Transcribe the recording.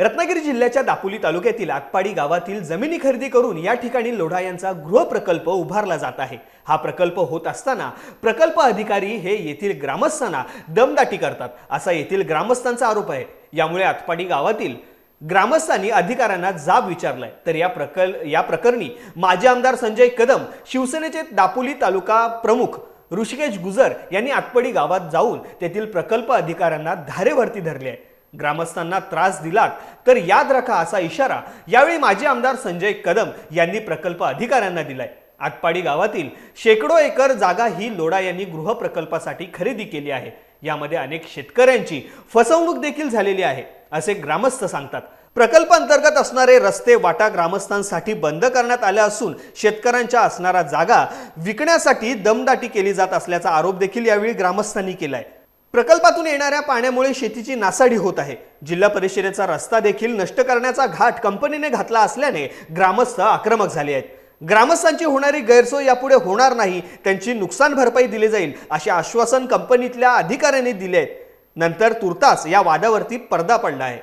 रत्नागिरी जिल्ह्याच्या दापोली तालुक्यातील आटपाडी गावातील जमिनी खरेदी करून या ठिकाणी लोढा यांचा गृहप्रकल्प उभारला जात आहे. हा प्रकल्प होत असताना प्रकल्प अधिकारी हे येथील ग्रामस्थांना दमदाटी करतात. असा येथील ग्रामस्थांचा आरोप आहे. यामुळे आटपाडी गावातील ग्रामस्थांनी अधिकाऱ्यांना जाब विचारलाय. तर या प्रकल या प्रकरणी माजी आमदार संजय कदम शिवसेनेचे दापोली तालुका प्रमुख ऋषिकेश गुजर यांनी आटपडी गावात जाऊन तेथील प्रकल्प अधिकाऱ्यांना धारेवरती धरले आहे. ग्रामस्थांना त्रास दिलात तर याद राखा असा इशारा यावेळी माजी आमदार संजय कदम यांनी प्रकल्प अधिकाऱ्यांना दिलाय. आटपाडी गावातील शेकडो एकर जागा ही लोडा यांनी गृहप्रकल्पासाठी खरेदी केली आहे. यामध्ये अनेक शेतकऱ्यांची फसवणूक देखील झालेली आहे असे ग्रामस्थ सांगतात. प्रकल्प अंतर्गत असणारे रस्ते वाटा ग्रामस्थांसाठी बंद करण्यात आल्या असून शेतकऱ्यांच्या असणारा जागा विकण्यासाठी दमदाटी केली जात असल्याचा आरोप देखील यावेळी ग्रामस्थांनी केलाय. प्रकल्पातून येणाऱ्या पाण्यामुळे शेतीची नासाडी होत आहे. जिल्हा परिषदेचा रस्ता देखील नष्ट करण्याचा घाट कंपनीने घातला असल्याने ग्रामस्थ आक्रमक झाले आहेत. ग्रामस्थांची होणारी गैरसोय यापुढे होणार नाही त्यांची नुकसान भरपाई दिली जाईल असे आश्वासन कंपनीतल्या अधिकाऱ्यांनी दिले आहेत. नंतर तुर्तास या वादावरती पडदा पडला आहे.